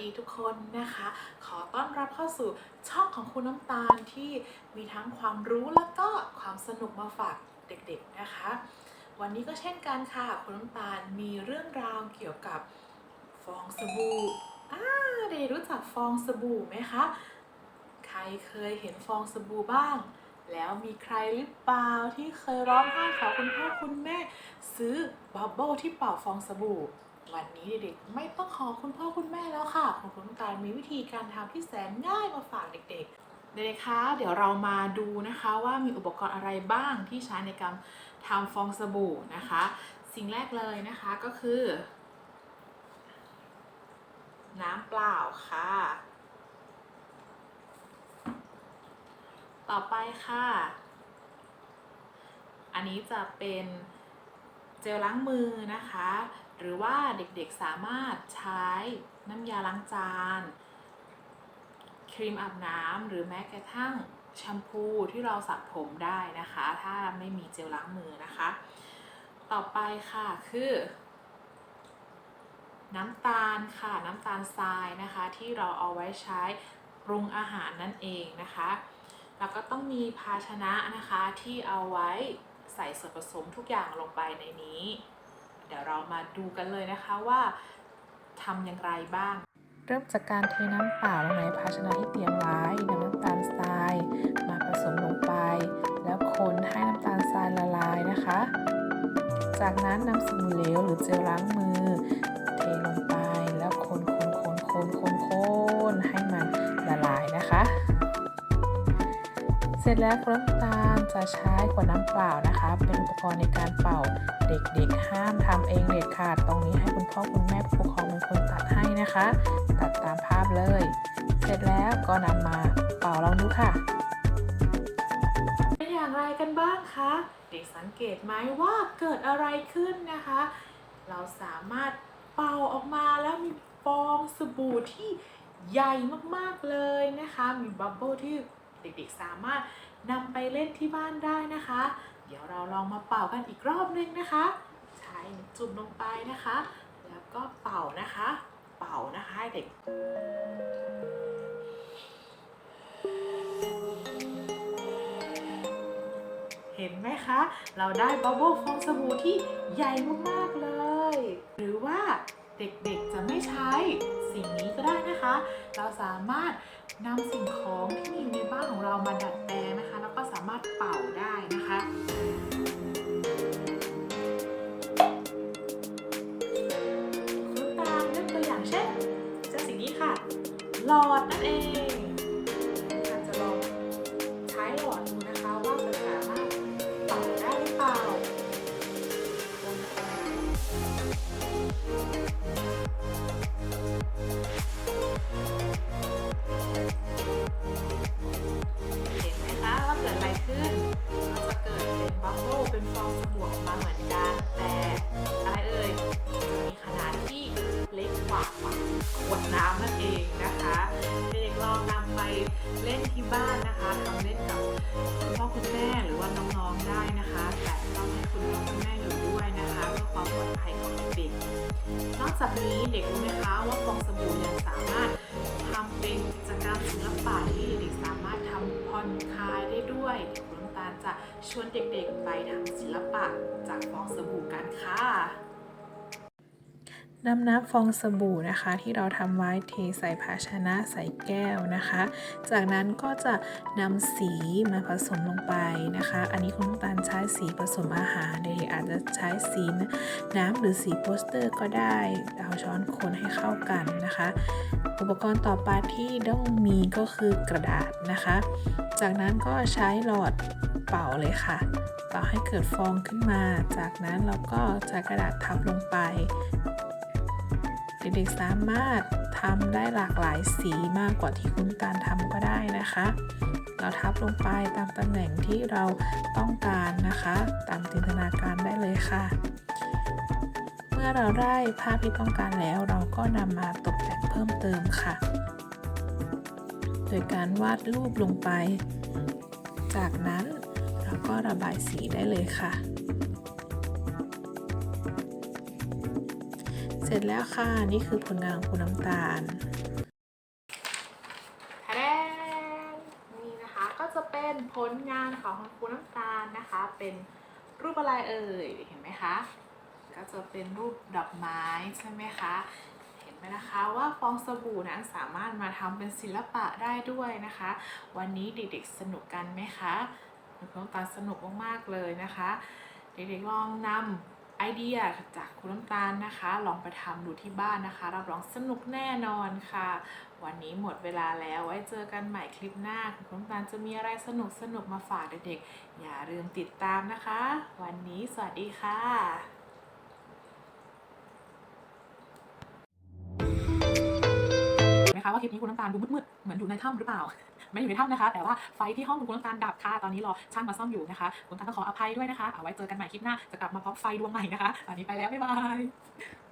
ดีทุกคนนะคะ ขอต้อนรับเข้าสู่ช่องของคุณน้ำตาลที่มีทั้งความรู้แล้วก็ความสนุกมาฝากเด็กๆนะคะ วันนี้ก็เช่นกันค่ะ คุณน้ำตาลมีเรื่องราวเกี่ยวกับฟองสบู่อ่าเด็กรู้จักฟองสบู่ไหมคะ ใครเคยเห็นฟองสบู่บ้าง แล้วมีใครหรือเปล่าที่เคยร้องไห้ขอคุณพ่อคุณแม่ ซื้อบับเบิลที่เป่าฟองสบู่ วันนี้เด็กๆไม่ต้องขอคุณพ่อคุณแม่แล้วค่ะคุณคุณน้ำตาลมีวิธีการทำที่แสนง่ายมาฝากเด็กๆเด็กๆคะเดี๋ยวเรามาดูนะคะว่ามีอุปกรณ์อะไรบ้างที่ใช้ในการทำฟองสบู่นะคะ สิ่งแรกเลยนะคะก็คือ น้ำเปล่าค่ะ ต่อไปค่ะ อันนี้จะเป็นเจลล้างมือนะคะ หรือว่าเด็กๆสามารถใช้น้ำยาล้างจาน ครีมอาบน้ำหรือแม้กระทั่งแชมพูที่เราสระผมได้นะคะ ถ้าไม่มีเจลล้างมือนะคะ ต่อไปค่ะคือ น้ำตาลค่ะน้ำตาลทรายนะคะ ที่เราเอาไว้ใช้ปรุงอาหารนั่นเองนะคะ แล้วก็ต้องมีภาชนะนะคะที่เอาไว้ใส่ส่วนผสมทุกอย่างลงไปในนี้ เดี๋ยวเรามาดูกันเลยนะคะว่าทำอย่างไรบ้าง เริ่มจากการเทน้ำเปล่าลงในภาชนะที่เตรียมไว้นำน้ำตาลทราย มาผสมลงไป แล้วคนให้น้ำตาลทรายละลายนะคะ จากนั้นนำสบู่เหลวหรือเจลล้างมือ เทลงไป เสร็จแล้วน้ำตาลจะใช้ขวดน้ำเปล่านะคะ เป็นอุปกรณ์ในการเป่าเด็กๆ ห้ามทำเองเด็ดขาดตรงนี้ให้คุณพ่อคุณแม่ผู้ปกครองเป็นคนตัดให้นะคะ ตัดตามภาพเลย เสร็จแล้วก็นำมาเป่าลองดูค่ะเป็นอย่างไรกันบ้างคะเด็กสังเกตไหมว่าเกิดอะไรขึ้นนะคะ เราสามารถเป่าออกมาแล้วมีฟองสบู่ที่ใหญ่มากๆเลยนะคะ มีบับเบิลที่ เด็กๆสามารถนำไปเล่นที่บ้านได้นะคะ เดี๋ยวเราลองมาเป่ากันอีกรอบนึงนะคะ ใช้จุ่มลงไปนะคะ แล้วก็เป่านะคะ เป่านะคะเด็กเห็นไหมคะ เราได้บับเบิลฟองสบู่ที่ใหญ่มากๆเลย หรือว่าเด็กๆจะไม่ใช้สิ่งนี้ก็ได้นะคะ เราสามารถ นำสิ่งของที่มีอยู่ในบ้านของเรามาดัดแปลงนะคะ แล้วก็สามารถเป่าได้นะคะคุณตามยกตัวอย่างเช่นเจ้าสิ่งนี้ค่ะหลอดนั่นเอง กว่าขวดน้ำนั่นเองนะคะเด็กลองนำไปเล่นที่บ้านนะคะทำเล่นกับคุณพ่อคุณแม่หรือว่าน้องๆได้นะคะ แต่ต้องให้คุณพ่อคุณแม่อยู่ด้วยนะคะเพื่อความปลอดภัยของเด็กนอกจากนี้เด็กรู้ไหมคะว่าฟองสบู่ยังสามารถทำเป็นกิจกรรมศิลปะที่เด็กสามารถทำผ่อนคลายได้ด้วยเดี๋ยวคุณน้ำตาลจะชวนเด็กๆไปทำศิลปะจากฟองสบู่กันค่ะ นำน้ำฟองสบู่นะคะ ที่เราทำไว้เทใส่ภาชนะใส่แก้วนะคะ จากนั้นก็จะนำสีมาผสมลงไปนะคะ อันนี้คุณน้ำตาลใช้สีผสมอาหารเด็กๆอาจจะใช้สีน้ำหรือสีโปสเตอร์ก็ได้เอาช้อนคนให้เข้ากันนะคะ อุปกรณ์ต่อไปที่ต้องมีก็คือกระดาษนะคะ จากนั้นก็ใช้หลอดเป่าเลยค่ะ เป่าให้เกิดฟองขึ้นมา จากนั้นเราก็ใช้กระดาษทับลงไป ด็กๆสามารถทำได้หลากหลายสีมากกว่าที่คุณตาลทำก็ได้นะคะ เราทับลงไปตามตำแหน่งที่เราต้องการนะคะ ตามจินตนาการได้เลยค่ะ เมื่อเราได้ภาพที่ต้องการแล้ว เราก็นำมาตกแต่งเพิ่มเติมค่ะ โดยการวาดรูปลงไป จากนั้นเราก็ระบายสีได้เลยค่ะ เสร็จแล้วค่ะ นี่คือผลงานของคุณน้ำตาลทะเนี่นะคะก็จะเป็นผลงานของคุณน้ำตาลนะคะ เป็นรูปอะไรเอ่ย เห็นไหมคะ ก็จะเป็นรูปดอกไม้ใช่ไหมคะ เห็นไหมนะคะว่าฟองสบู่นั้นสามารถมาทำเป็นศิลปะได้ด้วยนะคะ วันนี้เด็กๆสนุกกันไหมคะคุณน้ำตาลสนุกมากๆเลยนะคะ เด็กๆลองนำ ไอเดียจากคุณน้ำตาลนะคะ ลองไปทำดูที่บ้านนะคะ รับรองสนุกแน่นอนค่ะ วันนี้หมดเวลาแล้วไว้เจอกันใหม่คลิปหน้า คุณน้ำตาลจะมีอะไรสนุกสนุกมาฝากเด็กๆ อย่าลืมติดตามนะคะ วันนี้สวัสดีค่ะนะคะว่าคลิปนี้คุณน้ำตาลดูมืดๆ เหมือนอยู่ในถ้ำหรือเปล่า ไม่อยู่ในถ้ำนะคะ แต่ว่าไฟที่ห้องคุณน้ำตาลดับค่ะ ตอนนี้รอช่างมาซ่อมอยู่นะคะคุณน้ำตาลต้องขออภัยด้วยนะคะ เอาไว้เจอกันใหม่คลิปหน้า จะกลับมาพร้อมไฟดวงใหม่นะคะ ตอนนี้ไปแล้ว บ๊ายบาย